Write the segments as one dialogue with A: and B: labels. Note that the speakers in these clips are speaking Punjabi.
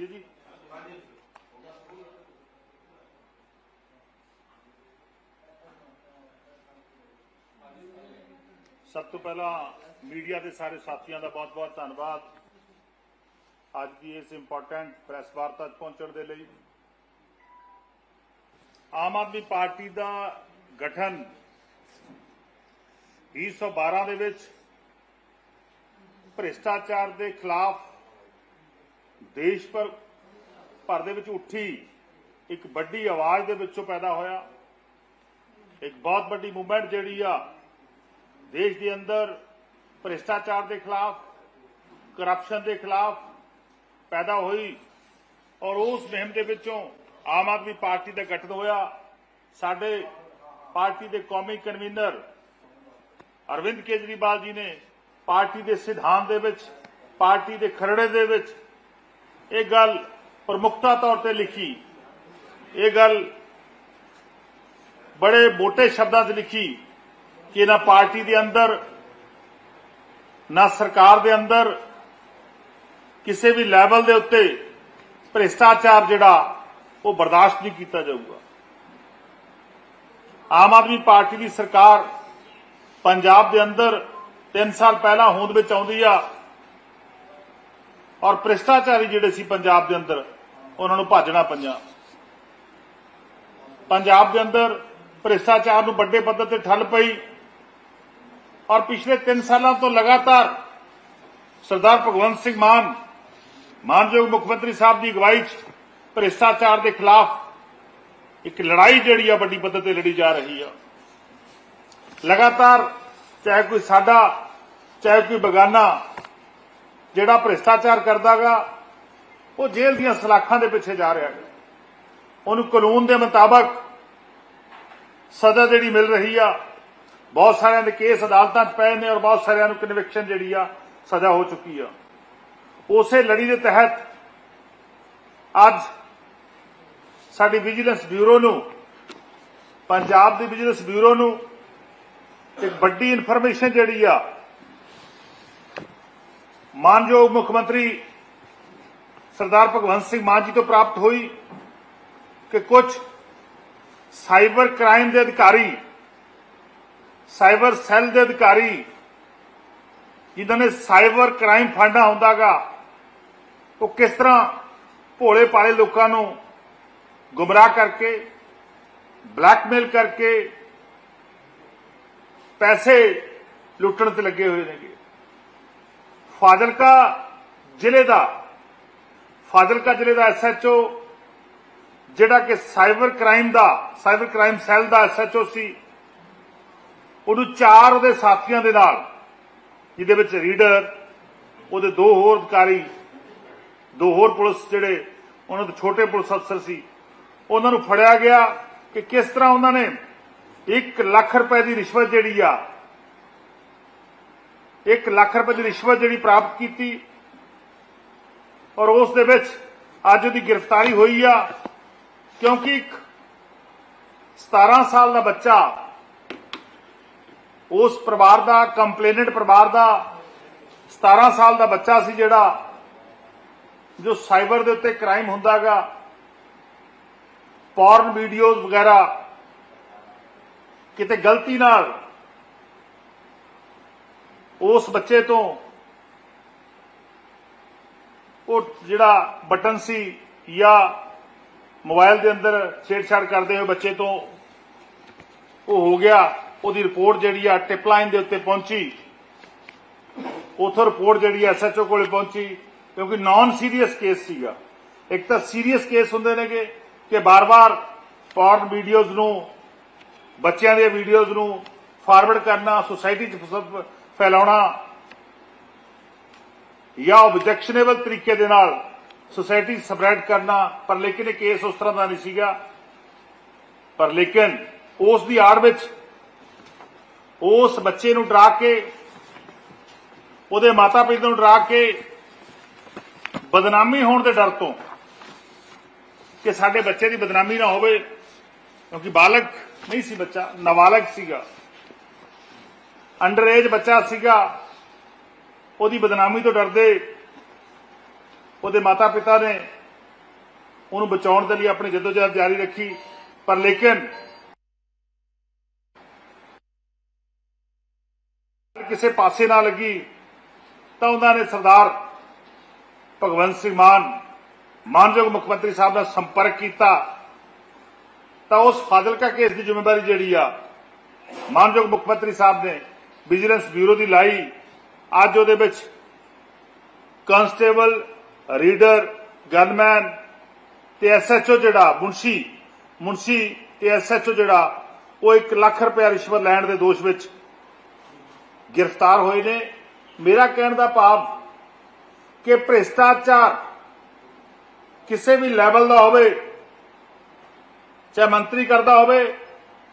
A: ਕਰੀਏ ਜੀ। ਸਭ ਤੋਂ ਪਹਿਲਾਂ ਮੀਡੀਆ ਦੇ ਸਾਰੇ ਸਾਥੀਆਂ ਦਾ ਬਹੁਤ-ਬਹੁਤ ਧੰਨਵਾਦ। ਅੱਜ ਦੀ ਇਸ ਇੰਪੋਰਟੈਂਟ ਪ੍ਰੈਸ ਵਾਰਤਾ 'ਚ ਪਹੁੰਚਣ ਦੇ ਲਈ। ਆਮ ਆਦਮੀ ਪਾਰਟੀ ਦਾ ਗਠਨ 2012 ਦੇ ਵਿੱਚ ਭ੍ਰਿਸ਼ਟਾਚਾਰ ਦੇ ਖਿਲਾਫ ਦੇਸ਼ ਪਰ ਭਰ ਦੇ ਵਿੱਚ ਉੱਠੀ ਇੱਕ ਵੱਡੀ ਆਵਾਜ਼ ਦੇ ਵਿੱਚੋਂ ਪੈਦਾ ਹੋਇਆ। ਇੱਕ ਬਹੁਤ ਵੱਡੀ ਮੂਵਮੈਂਟ ਜਿਹੜੀ ਆ ਦੇਸ਼ ਦੇ ਅੰਦਰ ਭ੍ਰਿਸ਼ਟਾਚਾਰ ਦੇ ਖਿਲਾਫ ਕਰਪਸ਼ਨ ਦੇ ਖਿਲਾਫ ਪੈਦਾ ਹੋਈ ਔਰ ਉਸ ਮੁਹਿੰਮ ਦੇ ਵਿੱਚੋਂ ਆਮ ਆਦਮੀ ਪਾਰਟੀ ਦਾ ਗਠਨ ਹੋਇਆ। ਸਾਡੇ ਪਾਰਟੀ ਦੇ ਕੌਮੀ ਕਨਵੀਨਰ ਅਰਵਿੰਦ ਕੇਜਰੀਵਾਲ ਜੀ ਨੇ ਪਾਰਟੀ ਦੇ ਸਿਧਾਂਤ ਦੇ ਵਿੱਚ, ਪਾਰਟੀ ਦੇ ਖਰੜੇ ਦੇ ਵਿੱਚ ਇਹ ਗੱਲ ਪ੍ਰਮੁੱਖਤਾ ਤੌਰ ਤੇ ਲਿਖੀ, ਇਹ ਗੱਲ ਬੜੇ ਮੋٹے ਸ਼ਬਦਾਂ 'ਚ ਲਿਖੀ ਕਿ ਨਾ ਪਾਰਟੀ ਦੇ ਅੰਦਰ, ਨਾ ਸਰਕਾਰ ਦੇ ਅੰਦਰ, ਕਿਸੇ ਵੀ ਲੈਵਲ ਦੇ ਉੱਤੇ ਭ੍ਰਿਸ਼ਟਾਚਾਰ ਜਿਹੜਾ, ਉਹ ਬਰਦਾਸ਼ਤ ਨਹੀਂ ਕੀਤਾ ਜਾਊਗਾ। ਆਮ ਆਦਮੀ ਪਾਰਟੀ ਦੀ ਸਰਕਾਰ ਪੰਜਾਬ ਦੇ ਅੰਦਰ 3 ਸਾਲ ਪਹਿਲਾਂ ਹੋਂਦ ਵਿੱਚ ਆਉਂਦੀ ਆ ਔਰ ਭ੍ਰਿਸ਼ਟਾਚਾਰੀ ਜਿਹੜੇ ਸੀ ਪੰਜਾਬ ਦੇ ਅੰਦਰ, ਉਹਨਾਂ ਨੂੰ ਭਾਜਣਾ ਪੰਜਾ ਪੰਜਾਬ ਦੇ ਅੰਦਰ ਭ੍ਰਿਸ਼ਟਾਚਾਰ ਨੂੰ ਵੱਡੇ ਪੱਧਰ ਤੇ ਠੱਲ ਪਈ ਔਰ ਪਿਛਲੇ 3 ਸਾਲਾਂ ਤੋਂ ਲਗਾਤਾਰ ਸਰਦਾਰ ਭਗਵੰਤ ਸਿੰਘ ਮਾਨ, ਮਾਨਯੋਗ ਮੁੱਖ ਮੰਤਰੀ ਸਾਹਿਬ ਦੀ ਅਗਵਾਈ 'ਚ ਭ੍ਰਿਸ਼ਟਾਚਾਰ ਦੇ ਖਿਲਾਫ ਇੱਕ ਲੜਾਈ ਜਿਹੜੀ ਆ ਵੱਡੀ ਪੱਧਰ ਤੇ ਲੜੀ ਜਾ ਰਹੀ ਆ। ਲਗਾਤਾਰ ਚਾਹੇ ਕੋਈ ਸਾਡਾ, ਚਾਹੇ ਕੋਈ ਬਗਾਨਾ ਜਿਹੜਾ ਭ੍ਰਿਸ਼ਟਾਚਾਰ ਕਰਦਾਗਾ, ਉਹ ਜੇਲ੍ਹ ਦੀਆਂ ਸਲਾਖਾਂ ਦੇ ਪਿੱਛੇ ਜਾ ਰਿਹਾ ਹੈ। ਉਹਨੂੰ ਕਾਨੂੰਨ ਦੇ ਮੁਤਾਬਕ ਸਜ਼ਾ ਜਿਹੜੀ ਮਿਲ ਰਹੀ ਆ, ਬਹੁਤ ਸਾਰਿਆਂ ਦੇ ਕੇਸ ਅਦਾਲਤਾਂ 'ਚ ਪਏ ਨੇ ਔਰ ਬਹੁਤ ਸਾਰਿਆਂ ਨੂੰ ਕਨਵਿਕਸ਼ਨ ਜਿਹੜੀ ਆ, ਸਜ਼ਾ ਹੋ ਚੁੱਕੀ ਆ। ਉਸੇ ਲੜੀ ਦੇ ਤਹਿਤ ਅੱਜ ਸਾਡੀ ਵਿਜੀਲੈਂਸ ਬਿਊਰੋ ਨੂੰ, ਪੰਜਾਬ ਦੀ ਵਿਜੀਲੈਂਸ ਬਿਊਰੋ ਨੂੰ ਇੱਕ ਵੱਡੀ ਇਨਫੋਰਮੇਸ਼ਨ ਜਿਹੜੀ ਆ ਮਾਨਯੋਗ ਮੁੱਖ ਮੰਤਰੀ ਸਰਦਾਰ ਭਗਵੰਤ ਸਿੰਘ ਮਾਨ ਜੀ ਤੋਂ ਪ੍ਰਾਪਤ ਹੋਈ ਕਿ ਕੁਝ ਸਾਈਬਰ ਕ੍ਰਾਈਮ ਦੇ ਅਧਿਕਾਰੀ, ਸਾਈਬਰ ਸੈੱਲ ਦੇ ਅਧਿਕਾਰੀ, ਜਿਨ੍ਹਾਂ ਨੇ ਸਾਈਬਰ ਕ੍ਰਾਈਮ ਫਾਂਡਾ ਹੁੰਦਾਗਾ, ਉਹ ਕਿਸ ਤਰ੍ਹਾਂ ਭੋਲੇ ਪਾਲੇ ਲੋਕਾਂ ਨੂੰ ਗੁੰਮਰਾਹ ਕਰਕੇ, ਬਲੈਕਮੇਲ ਕਰਕੇ ਪੈਸੇ ਲੁੱਟਣ ਤੇ ਲੱਗੇ ਹੋਏ ਨੇਗੇ। ਫਾਜ਼ਿਲਕਾ ਜ਼ਿਲ੍ਹੇ ਦਾ, ਫਾਜ਼ਿਲਕਾ ਜ਼ਿਲ੍ਹੇ ਦਾ ਐਸਐਚਓ ਜਿਹੜਾ ਕਿ ਸਾਈਬਰ ਕ੍ਰਾਈਮ ਦਾ, ਸਾਈਬਰ ਕ੍ਰਾਈਮ ਸੈੱਲ ਦਾ ਐਸਐਚਓ ਸੀ, ਉਹਨੂੰ ਚਾਰ ਉਹਦੇ ਸਾਥੀਆਂ ਦੇ ਨਾਲ, ਜਿਹਦੇ ਵਿੱਚ ਰੀਡਰ, ਉਹਦੇ ਦੋ ਹੋਰ ਅਧਿਕਾਰੀ, ਦੋ ਹੋਰ ਪੁਲਿਸ ਜਿਹੜੇ, ਉਹਨਾਂ ਦੇ ਛੋਟੇ ਪੁਲਿਸ ਅਫਸਰ ਸੀ, ਉਹਨਾਂ ਨੂੰ ਫੜਿਆ ਗਿਆ ਕਿ ਕਿਸ ਤਰ੍ਹਾਂ ਉਹਨਾਂ ਨੇ 1 ਲੱਖ ਰੁਪਏ ਦੀ ਰਿਸ਼ਵਤ ਜਿਹੜੀ ਆ 1 ਲੱਖ ਰੁਪਏ ਦੀ ਰਿਸ਼ਵਤ ਜਿਹੜੀ ਪ੍ਰਾਪਤ ਕੀਤੀ ਔਰ ਉਸ ਦੇ ਵਿੱਚ ਅੱਜ ਉਹਦੀ ਗ੍ਰਿਫਤਾਰੀ ਹੋਈ ਆ, ਕਿਉਂਕਿ ਇੱਕ 17 ਸਾਲ ਦਾ ਬੱਚਾ ਉਸ ਪਰਿਵਾਰ ਦਾ, ਕੰਪਲੇਨੈਂਟ ਪਰਿਵਾਰ ਦਾ 17 ਸਾਲ ਦਾ ਬੱਚਾ ਸੀ ਜਿਹੜਾ, ਜੋ ਸਾਈਬਰ ਦੇ ਉੱਤੇ ਕ੍ਰਾਈਮ ਹੁੰਦਾਗਾ ਪੌਰਨ ਵੀਡੀਓਜ਼ ਵਗੈਰਾ ਕਿਤੇ ਗਲਤੀ ਨਾਲ ਉਸ ਬੱਚੇ ਤੋਂ ਉਹ ਜਿਹੜਾ ਬਟਨ ਸੀ ਜਾਂ ਮੋਬਾਈਲ ਦੇ ਅੰਦਰ ਛੇੜਛਾੜ ਕਰਦੇ ਹੋਏ ਬੱਚੇ ਤੋਂ ਉਹ ਹੋ ਗਿਆ। ਉਹਦੀ ਰਿਪੋਰਟ ਜਿਹੜੀ ਆ ਟਿਪ ਲਾਈਨ ਦੇ ਉੱਤੇ ਪਹੁੰਚੀ। ਉਥੋਂ ਰਿਪੋਰਟ ਜਿਹੜੀ ਐਸਐਚਓ ਕੋਲੇ ਪਹੁੰਚੀ ਕਿਉਂਕਿ ਨਾਨ ਸੀਰੀਅਸ ਕੇਸ ਸੀਗਾ। ਇੱਕ ਤਾਂ ਸੀਰੀਅਸ ਕੇਸ ਹੁੰਦੇ ਨੇਗੇ ਕਿ ਬਾਰ-ਬਾਰ ਪੌਰਨ ਵੀਡੀਓਜ਼ ਨੂੰ, ਬੱਚਿਆਂ ਦੀਆਂ ਵੀਡੀਓਜ਼ ਨੂੰ ਫਾਰਵਰਡ ਕਰਨਾ ਸੋਸਾਇਟੀ 'ਚ ਫੈਲਾਉਣਾ। ਜਾਂ ਆਬਜੈਕਸ਼ਨੇਬਲ ਤਰੀਕੇ ਦੇ ਨਾਲ ਸੁਸਾਇਟੀ ਸਪਰੈਡ ਕਰਨਾ। ਪਰ ਲੇਕਿਨ ਇਹ ਕੇਸ ਉਸ ਤਰ੍ਹਾਂ ਦਾ ਨਹੀਂ ਸੀਗਾ। ਪਰ ਲੇਕਿਨ ਉਸ ਦੀ ਆੜ ਵਿੱਚ ਉਸ ਬੱਚੇ ਨੂੰ ਡਰਾ ਕੇ, ਉਹਦੇ ਮਾਤਾ ਪਿਤਾ ਨੂੰ ਡਰਾ ਕੇ ਬਦਨਾਮੀ ਹੋਣ ਦੇ ਡਰ ਤੋਂ ਕਿ ਸਾਡੇ ਬੱਚੇ ਦੀ ਬਦਨਾਮੀ ਨਾ ਹੋਵੇ। ਕਿਉਂਕਿ ਬਾਲਕ ਨਹੀਂ ਸੀ ਬੱਚਾ, ਨਾਬਾਲਗ ਸੀਗਾ। ਅੰਡਰ ਏਜ ਬੱਚਾ ਸੀਗਾ, ਉਹਦੀ ਬਦਨਾਮੀ ਤੋਂ ਡਰਦੇ ਉਹਦੇ ਮਾਤਾ ਪਿਤਾ ਨੇ ਉਹਨੂੰ ਬਚਾਉਣ ਦੇ ਲਈ ਆਪਣੀ ਜਦੋਜਹਿਦ ਜਾਰੀ ਰੱਖੀ, ਪਰ ਲੇਕਿਨ ਕਿਸੇ ਪਾਸੇ ਨਾ ਲੱਗੀ, ਤਾਂ ਉਹਨਾਂ ਨੇ ਸਰਦਾਰ ਭਗਵੰਤ ਸਿੰਘ ਮਾਨ, ਮਾਨਯੋਗ ਮੁੱਖ ਮੰਤਰੀ ਸਾਹਿਬ ਨਾਲ ਸੰਪਰਕ ਕੀਤਾ। ਤਾਂ ਉਸ ਫਾਜ਼ਿਲਕਾ ਕੇਸ ਦੀ ਜ਼ਿੰਮੇਵਾਰੀ ਜਿਹੜੀ ਆ, ਮਾਨਯੋਗ ਮੁੱਖ ਮੰਤਰੀ ਸਾਹਿਬ ਨੇ ਵਿਜੀਲੈਂਸ ਬਿਊਰੋ ਦੀ ਲਾਈ। ਅੱਜ ਉਹਦੇ ਵਿੱਚ ਕਾਂਸਟੇਬਲ ਰੀਡਰ ਗਨਮੈਨ ਤੇ ਐਸਐਚਓ ਜਿਹੜਾ ਮੁੰਸੀ ਮੁੰਸ਼ੀ ਤੇ ਐਸਐਚਓ ਜਿਹੜਾ, ਉਹ 1 ਲੱਖ ਰੁਪਏ ਰਿਸ਼ਵਤ ਲੈਣ ਦੇ ਦੋਸ਼ ਵਿੱਚ ਗ੍ਰਿਫਤਾਰ ਹੋਏ ਨੇ। ਮੇਰਾ ਕਹਿਣ ਦਾ ਭਾਵ ਕਿ ਭ੍ਰਿਸ਼ਟਾਚਾਰ ਕਿਸੇ ਵੀ ਲੈਵਲ ਦਾ ਹੋਵੇ, ਚਾਹੇ ਮੰਤਰੀ ਕਰਦਾ ਹੋਵੇ,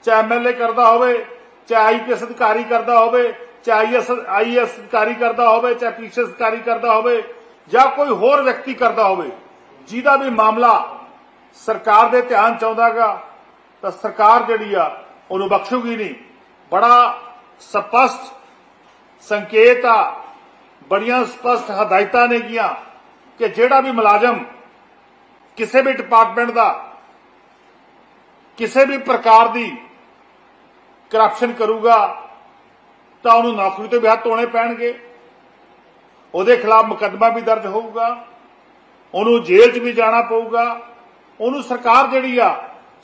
A: ਚਾਹੇ ਐਮਐਲਏ ਕਰਦਾ ਹੋਵੇ ਚਾਹੇ ਆਈਪੀਐਸ ਅਧਿਕਾਰੀ ਕਰਦਾ ਹੋਵੇ, ਚਾਹੇ ਆਈਐਸ ਆਈਐਸ ਅਧਿਕਾਰੀ ਕਰਦਾ ਹੋਵੇ, ਚਾਹੇ ਪੀਸੀਐਸ ਅਧਿਕਾਰੀ ਕਰਦਾ ਹੋਵੇ, ਜਾਂ ਕੋਈ ਹੋਰ ਵਿਅਕਤੀ ਕਰਦਾ ਹੋਵੇ, ਜਿਹਦਾ ਵੀ ਮਾਮਲਾ ਸਰਕਾਰ ਦੇ ਧਿਆਨ ਚ ਆਉਂਦਾਗਾ ਤਾਂ ਸਰਕਾਰ ਜਿਹੜੀ ਆ, ਉਹਨੂੰ ਬਖਸ਼ੂਗੀ ਨਹੀਂ। ਬੜਾ ਸਪਸ਼ਟ ਸੰਕੇਤ ਆ, ਬੜੀਆਂ ਸਪਸ਼ਟ ਹਦਾਇਤਾਂ ਨੇਗੀਆਂ ਕਿ ਜਿਹੜਾ ਵੀ ਮੁਲਾਜ਼ਮ ਕਿਸੇ ਵੀ ਡਿਪਾਰਟਮੈਂਟ ਦਾ, ਕਿਸੇ ਵੀ ਪ੍ਰਕਾਰ ਦੀ ਕਰਪਸ਼ਨ ਕਰੂਗਾ, ਤਾਂ ਉਹਨੂੰ ਨੌਕਰੀ ਤੋਂ ਵੀ ਹੱਥ ਧੋਣੇ ਪੈਣਗੇ। ਉਹਦੇ ਖਿਲਾਫ ਮੁਕੱਦਮਾ ਵੀ ਦਰਜ ਹੋਊਗਾ, ਉਹਨੂੰ ਜੇਲ੍ਹ 'ਚ ਵੀ ਜਾਣਾ ਪਊਗਾ, ਉਹਨੂੰ ਸਰਕਾਰ ਜਿਹੜੀ ਆ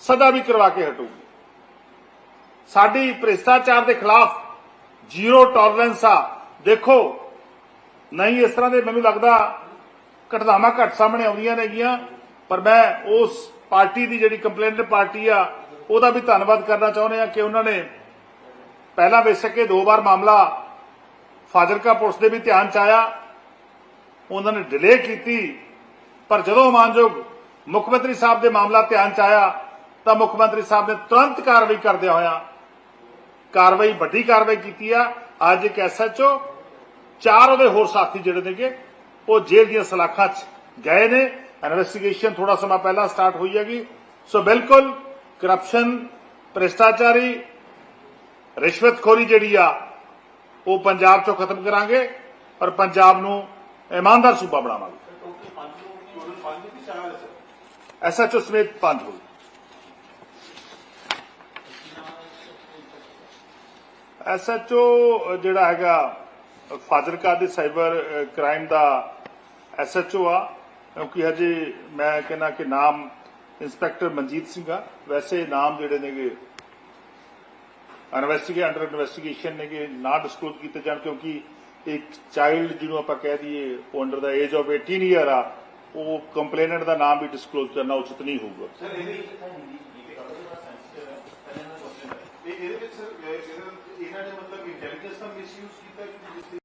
A: ਸਦਾ ਵੀ ਕਰਵਾ ਕੇ ਹਟੂਗੀ। ਸਾਡੀ ਭ੍ਰਿਸ਼ਟਾਚਾਰ ਦੇ ਖਿਲਾਫ ਜ਼ੀਰੋ ਟੋਲਰੈਂਸ ਆ। ਦੇਖੋ, ਨਹੀਂ ਇਸ ਤਰ੍ਹਾਂ ਦੇ ਮੈਨੂੰ ਲੱਗਦਾ ਘਟਨਾਵਾਂ ਘੱਟ ਸਾਹਮਣੇ ਆਉਂਦੀਆਂ ਨੇਗੀਆਂ, ਪਰ ਮੈਂ ਉਸ ਪਾਰਟੀ ਦੀ ਜਿਹੜੀ ਕੰਪਲੇਂਟ ਪਾਰਟੀ ਆ ਉਹਦਾ ਵੀ ਧੰਨਵਾਦ ਕਰਨਾ ਚਾਹੁੰਦੇ ਆ ਕਿ ਉਹਨਾਂ ਨੇ ਪਹਿਲਾਂ ਵੇਸਕੇ ਦੋ ਵਾਰ ਮਾਮਲਾ ਫਾਜ਼ਿਲਕਾ ਪੁਲਿਸ ਦੇ ਵੀ ਧਿਆਨ ਚ ਆਇਆ। ਉਹਨਾਂ ਨੇ ਡਿਲੇ ਕੀਤੀ, ਪਰ ਜਦੋਂ ਮਾਨਯੋਗ ਮੁੱਖ ਮੰਤਰੀ ਸਾਹਿਬ ਦੇ ਮਾਮਲਾ ਧਿਆਨ ਚ ਆਇਆ, ਤਾਂ ਮੁੱਖ ਮੰਤਰੀ ਸਾਹਿਬ ਨੇ ਤੁਰੰਤ ਕਾਰਵਾਈ ਕਰਦਿਆਂ ਹੋਇਆ ਕਾਰਵਾਈ, ਵੱਡੀ ਕਾਰਵਾਈ ਕੀਤੀ ਆ। ਅੱਜ ਇੱਕ ਐਸਐਚਓ ਚਾਰ ਉਹਦੇ ਹੋਰ ਸਾਥੀ ਜਿਹੜੇ ਨੇਗੇ, ਉਹ ਜੇਲ੍ਹ ਦੀਆਂ ਸਲਾਖਾਂ 'ਚ ਗਏ ਨੇ। ਇਨਵੈਸਟੀਗੇਸ਼ਨ ਥੋੜਾ ਸਮਾਂ ਪਹਿਲਾਂ ਸਟਾਰਟ ਹੋਈ ਹੈਗੀ। ਸੋ ਬਿਲਕੁਲ ਕਰਪਸ਼ਨ ਭ੍ਰਿਸ਼ਟਾਚਾਰੀ, ਰਿਸ਼ਵਤਖੋਰੀ ਜਿਹੜੀ ਆ, ਉਹ ਪੰਜਾਬ 'ਚੋਂ ਖਤਮ ਕਰਾਂਗੇ ਔਰ ਪੰਜਾਬ ਨੂੰ ਇਮਾਨਦਾਰ ਸੂਬਾ ਬਣਾਵਾਂਗੇ। ਐਸਐਚਓ ਸਮੇਤ ਪੰਜ ਹੋਏ ਐਸਐਚਓ ਜਿਹੜਾ ਹੈਗਾ, ਫਾਜ਼ਿਲਕਾ ਦੇ ਸਾਈਬਰ ਕ੍ਰਾਈਮ ਦਾ ਐਸਐਚਓ ਆ, ਕਿਉਂਕਿ ਹਜੇ ਮੈਂ ਕਹਿੰਦਾ ਕਿ ਨਾਮ ਇੰਸਪੈਕਟਰ ਮਨਜੀਤ ਸਿੰਘ ਆ ਵੈਸੇ ਨਾਮ ਜਿਹੜੇ ਨੇਗੇ ਇਨਵੈਸਟੀਗੇ ਅੰਡਰ ਇਨਵੈਸਟੀਗੇਸ਼ਨ ਨੇਗੇ ਨਾ ਡਿਸਕਲੋਜ਼ ਕੀਤੇ ਜਾਣ ਕਿਉਂਕਿ ਇੱਕ ਚਾਈਲਡ ਜਿਹਨੂੰ ਆਪਾਂ ਕਹਿ ਦਈਏ ਉਹ under the age of 18 year ਆ ਉਹ ਕੰਪਲੇਨੈਂਟ ਦਾ ਨਾਮ ਵੀ ਡਿਸਕਲੋਜ਼ ਕਰਨਾ ਉਚਿਤ ਨਹੀਂ ਹੋਊਗਾ
B: ਸਰ ਇਹਦੇ ਵਿੱਚ ਇਹ ਇਹਦੇ ਵਿੱਚ ਸਰ ਇਹਨਾਂ ਨੇ ਮਤਲਬ ਇੰਟੈਲੀਜੈਂਸ ਦਾ ਮਿਸਯੂਜ਼ ਕੀਤਾ ਕਿ ਜਿਸ